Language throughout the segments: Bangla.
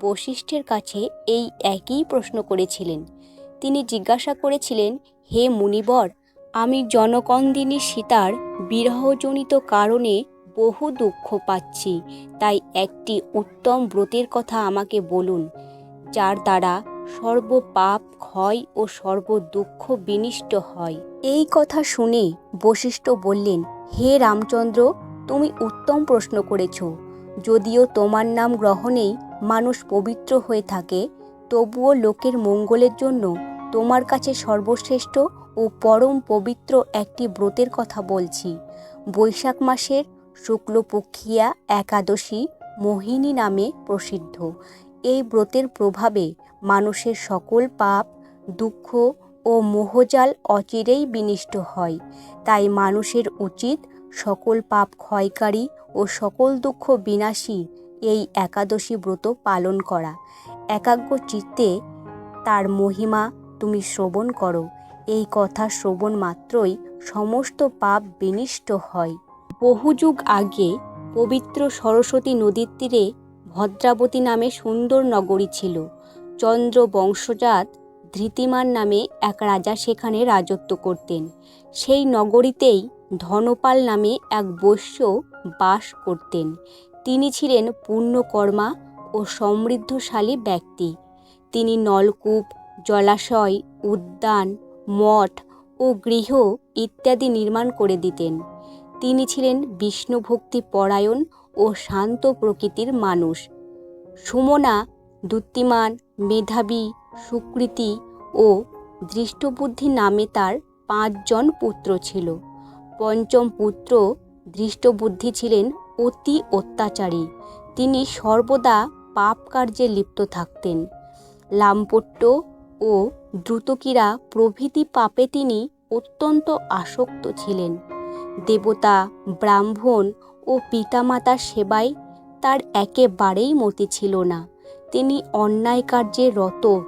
বশিষ্ঠের কাছে এই একই প্রশ্ন করেছিলেন। তিনি জিজ্ঞাসা করেছিলেন, হে মুনিবর, আমি জনকন্দিনী সীতার বিরহজনিত কারণে বহু দুঃখ পাচ্ছি, তাই একটি উত্তম ব্রতের কথা আমাকে বলুন, যার দ্বারা সর্ব পাপ ক্ষয় ও সর্ব দুঃখ বিনিষ্ট হয়। এই কথা শুনে বশিষ্ঠ বললেন, হে রামচন্দ্র, তুমি উত্তম প্রশ্ন করেছ, যদিও তোমার নাম গ্রহণেই মানুষ পবিত্র হয়ে থাকে, তবুও লোকের মঙ্গলের জন্য তোমার কাছে সর্বশ্রেষ্ঠ ও পরম পবিত্র একটি ব্রতের কথা বলছি। বৈশাখ মাসের শুক্লপক্ষিয়া একাদশী মোহিনী নামে প্রসিদ্ধ। এই ব্রতের প্রভাবে মানুষের সকল পাপ, দুঃখ ও মোহজাল অচিরেই বিনিষ্ট হয়। তাই মানুষের উচিত সকল পাপ ক্ষয়কারী ও সকল দুঃখ বিনাশী এই একাদশী ব্রত পালন করা। একাগ্র চিত্তে তার মহিমা তুমি শ্রবণ করো। এই কথা শ্রবণ মাত্রই সমস্ত পাপ বিনিষ্ট হয়। বহু যুগ আগে পবিত্র সরস্বতী নদীর তীরে ভদ্রাবতী নামে সুন্দর নগরী ছিল। চন্দ্র বংশজাত ধৃতিমান নামে এক রাজা সেখানে রাজত্ব করতেন। সেই নগরীতেই ধনপাল নামে এক বৈশ্য বাস করতেন। তিনি ছিলেন পুণ্যকর্মা ও সমৃদ্ধশালী ব্যক্তি। তিনি নলকূপ, জলাশয়, উদ্যান, মঠ ও গৃহ ইত্যাদি নির্মাণ করে দিতেন। তিনি ছিলেন বিষ্ণুভক্তি পরায়ণ ও শান্ত প্রকৃতির মানুষ। সুমনা দ্যুতিমান মেধাবী, সুকৃতি ও দৃষ্টবুদ্ধি নামে তার পাঁচজন পুত্র ছিল। পঞ্চম পুত্র দৃষ্টবুদ্ধি ছিলেন অতি অত্যাচারী। তিনি সর্বদা পাপ কার্যে লিপ্ত থাকতেন। লাম্পট্য ও দ্রুতকীরা প্রভৃতি পাপে তিনি অত্যন্ত আসক্ত ছিলেন। দেবতা, ব্রাহ্মণ ও পিতামাতার সেবায় তার একেবারেই মতি ছিল না। তিনি অন্যায় কার্যে রত,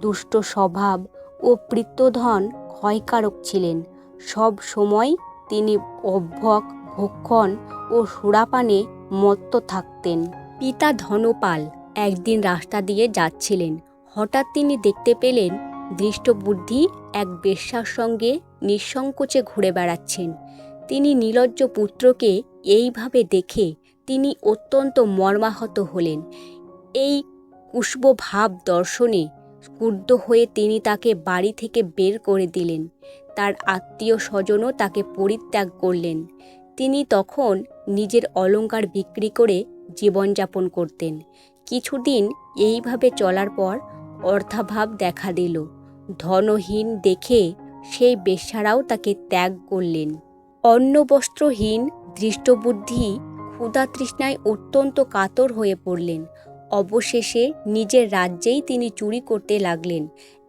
দুষ্ট স্বভাব ও পিত্তধন ক্ষয়কারক ছিলেন। সব সময় তিনি অভ্যক ভক্ষণ ও সুরাপানে মত্ত থাকতেন। পিতা ধনপাল একদিন রাস্তা দিয়ে যাচ্ছিলেন। হঠাৎ তিনি দেখতে পেলেন দৃষ্টবুদ্ধি এক বেশ্যার সঙ্গে নিঃসংকোচে ঘুরে বেড়াচ্ছেন। তিনি নীলজ্জ পুত্রকে এইভাবে দেখে তিনি অত্যন্ত মর্মাহত হলেন। এই কুষ্বভাব দর্শনে ক্রুদ্ধ হয়ে তিনি তাকে বাড়ি থেকে বের করে দিলেন। তার আত্মীয় স্বজনও তাকে পরিত্যাগ করলেন। তিনি তখন নিজের অলংকার বিক্রি করে জীবনযাপন করতেন। কিছুদিন এইভাবে চলার পর অর্থাভাব দেখা দিল। ধনহীন দেখে সেই বেশ্যারাও তাকে ত্যাগ করলেন। অন্নবস্ত্রহীন দৃষ্টবুদ্ধি ক্ষুধা তৃষ্ণায় অত্যন্ত কাতর হয়ে পড়লেন। অবশেষে নিজের রাজ্যেই তিনি চুরি করতে লাগলেন।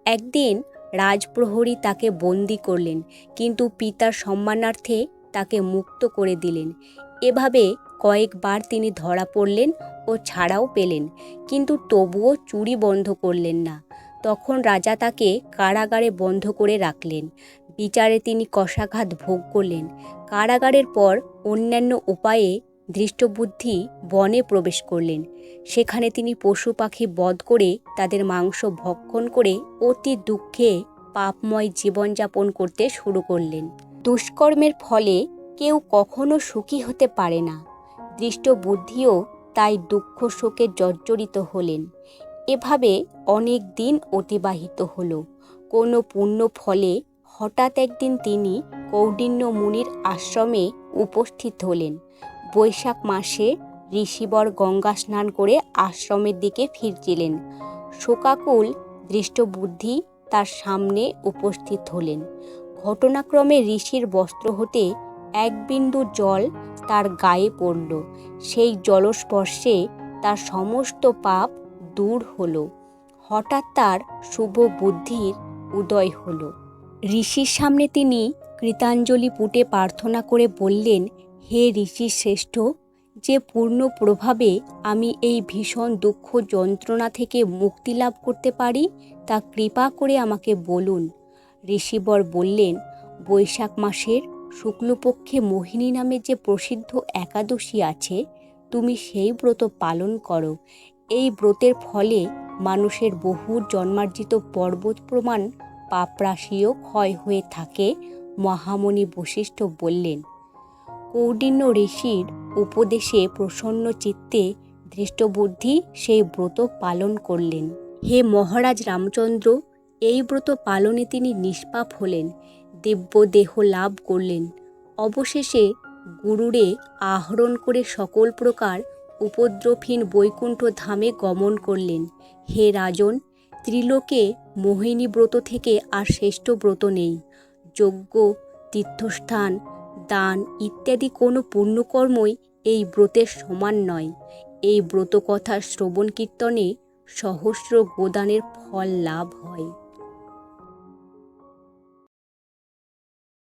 একদিন রাজপ্রহরী তাকে বন্দি করলেন, কিন্তু পিতার সম্মানার্থে তাকে মুক্ত করে দিলেন। এভাবে কয়েকবার তিনি ধরা পড়লেন ও ছাড়াও পেলেন, কিন্তু তবুও চুরি বন্ধ করলেন না। তখন রাজা তাকে কারাগারে বন্ধ করে রাখলেন। বিচারে তিনি কষাঘাত ভোগ করলেন। কারাগারের পর অন্যান্য উপায়ে দৃষ্টবুদ্ধি বনে প্রবেশ করলেন। সেখানে তিনি পশু পাখি বধ করে তাদের মাংস ভক্ষণ করে অতি দুঃখে পাপময় জীবনযাপন করতে শুরু করলেন। দুষ্কর্মের ফলে কেউ কখনো সুখী হতে পারে না। দৃষ্টবুদ্ধিও তাই দুঃখ শোকে জর্জরিত হলেন। এভাবে অনেক দিন অতিবাহিত হলো। কোনো পুণ্য ফলে হঠাৎ একদিন তিনি কৌডিন্য মুনির আশ্রমে উপস্থিত হলেন। বৈশাখ মাসে ঋষিবর গঙ্গা স্নান করে আশ্রমের দিকে ফিরছিলেন। শোকাকুল দৃষ্টবুদ্ধি তার সামনে উপস্থিত হলেন। ঘটনাক্রমে ঋষির বস্ত্র হতে এক বিন্দু জল তার গায়ে পড়ল। সেই জলস্পর্শে তার সমস্ত পাপ দূর হলো। হঠাৎ তার শুভ বুদ্ধির উদয় হল। ঋষির সামনে তিনি কৃতাঞ্জলি পুটে প্রার্থনা করে বললেন, হে ঋষি শ্রেষ্ঠ, যে পূর্ণ প্রভাবে আমি এই ভীষণ দুঃখ যন্ত্রণা থেকে মুক্তি লাভ করতে পারি, তা কৃপা করে আমাকে বলুন। ঋষিবর বললেন, বৈশাখ মাসের শুক্লপক্ষে মোহিনী নামে যে প্রসিদ্ধ একাদশী আছে, তুমি সেই ব্রত পালন করো। এই ব্রতের ফলে মানুষের বহু জন্মার্জিত পর্বত প্রমাণ পাপরাশিও ক্ষয় হয়ে থাকে, মহামণি বশিষ্ঠ বললেন। কৌডিন্য ঋষির উপদেশে প্রসন্ন চিত্তে দৃষ্টবুদ্ধি সেই ব্রত পালন করলেন। হে মহারাজ রামচন্দ্র এই ব্রত পালনে তিনি নিষ্পাপ হলেন দিব্য দেহ লাভ করলেন। অবশেষে গুরুরে আহরণ করে সকল প্রকার উপদ্রবহীন বৈকুণ্ঠ ধামে গমন করলেন। হে রাজন, ত্রিলোকে মোহিনী ব্রত থেকে আর শ্রেষ্ঠ ব্রত নেই। যজ্ঞ, তীর্থস্থান, দান ইত্যাদি কোনো পুণ্যকর্মই এই ব্রতের সমান নয়। এই ব্রত কথা শ্রবণ কীর্তনে সহস্র গোদানের ফল লাভ হয়।